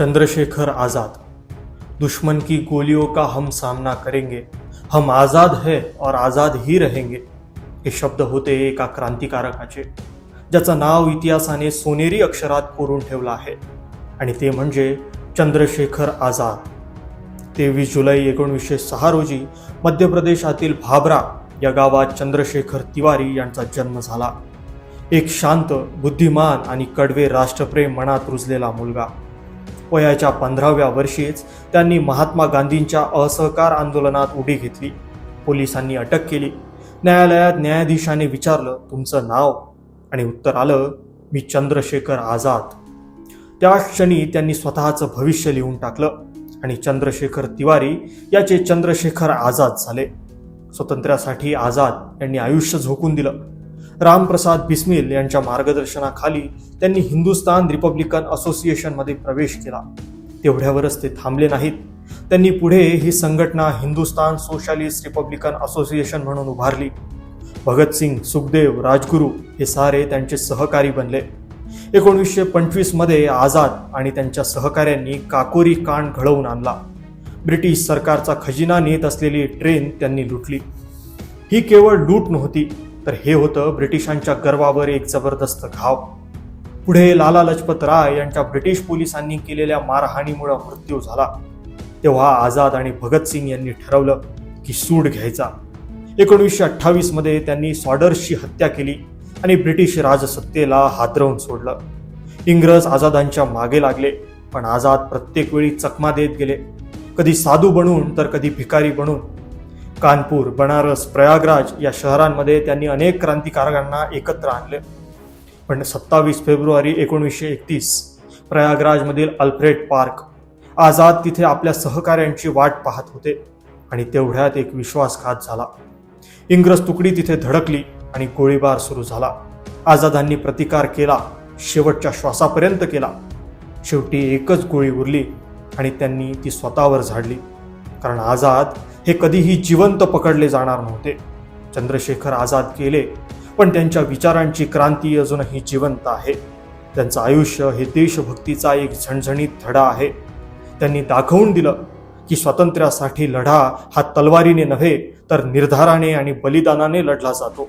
चंद्रशेखर आजाद। दुश्मन की गोलियों का हम सामना करेंगे। हम आजाद है और आजाद ही रहेंगे। हे शब्द होते एका क्रांतिकारकाचे ज्याचं नाव इतिहासाने सोनेरी अक्षरात कोरून ठेवलं आहे। आणि ते म्हणजे चंद्रशेखर आझाद तेवीस जुलै एकोणीसशे सहा रोजी मध्य प्रदेशातील भाबरा या गावात चंद्रशेखर तिवारी यांचा जन्म झाला। एक शांत बुद्धिमान आणि कडवे राष्ट्रप्रेम मनात रुजलेला मुलगा। वयाच्या पंधराव्या वर्षीच त्यांनी महात्मा गांधींच्या असहकार आंदोलनात उडी घेतली. पोलिसांनी अटक केली. न्यायालयात न्यायाधीशाने विचारलं तुमचं नाव? आणि उत्तर आलं मी चंद्रशेखर आझाद. त्या क्षणी त्यांनी स्वतःचं भविष्य लिहून टाकलं आणि चंद्रशेखर तिवारी याचे चंद्रशेखर आझाद झाले. स्वातंत्र्यासाठी आझाद यांनी आयुष्य झोकून दिलं. रामप्रसाद बिस्मिल यांच्या मार्गदर्शनाखाली त्यांनी हिंदुस्तान रिपब्लिकन असोसिएशनमध्ये प्रवेश केला. तेवढ्यावरच ते थांबले नाहीत. त्यांनी पुढे ही संघटना हिंदुस्तान सोशालिस्ट रिपब्लिकन असोसिएशन म्हणून उभारली. भगतसिंग सुखदेव राजगुरू हे सारे त्यांचे सहकारी बनले. एकोणीसशे पंचवीसमध्ये आझाद आणि त्यांच्या सहकाऱ्यांनी काकोरी कांड घडवून आणला. ब्रिटिश सरकारचा खजिना नेत असलेली ट्रेन त्यांनी लुटली. ही केवळ लूट नव्हती तर हे होतं ब्रिटिशांच्या गर्वावर एक जबरदस्त घाव. पुढे लाला लजपत राय यांच्या ब्रिटिश पोलिसांनी केलेल्या मारहाणीमुळे मृत्यू झाला. तेव्हा आझाद आणि भगतसिंग यांनी ठरवलं की सूड घ्यायचा. एकोणीसशे अठ्ठावीसमध्ये त्यांनी सॉडर्सची हत्या केली आणि ब्रिटिश राजसत्तेला हादरवून सोडलं. इंग्रज आझादांच्या मागे लागले पण आझाद प्रत्येक वेळी चकमा देत गेले. कधी साधू बनून तर कधी भिकारी बनून. कानपूर बनारस प्रयागराज या शहरांमध्ये त्यांनी अनेक क्रांतिकारकांना एकत्र आणले. पण सत्तावीस फेब्रुवारी एकोणीसशे एकतीस प्रयागराजमधील अल्फ्रेड पार्क आझाद तिथे आपल्या सहकाऱ्यांची वाट पाहत होते आणि तेवढ्यात एक विश्वासघात झाला. इंग्रज तुकडी तिथे धडकली आणि गोळीबार सुरू झाला. आझादांनी प्रतिकार केला शेवटच्या श्वासापर्यंत केला. शेवटी एकच गोळी उरली आणि त्यांनी ती स्वतःवर झाडली. कारण आझाद हे कधीही जिवंत पकडले जाणार नव्हते. चंद्रशेखर आझाद केले पण त्यांच्या विचारांची क्रांती अजूनही जिवंत आहे. त्यांचं आयुष्य हे देशभक्तीचा एक झणझणीत धडा आहे. त्यांनी दाखवून दिलं की स्वातंत्र्यासाठी लढा हा तलवारीने नव्हे तर निर्धाराने आणि बलिदानाने लढला जातो.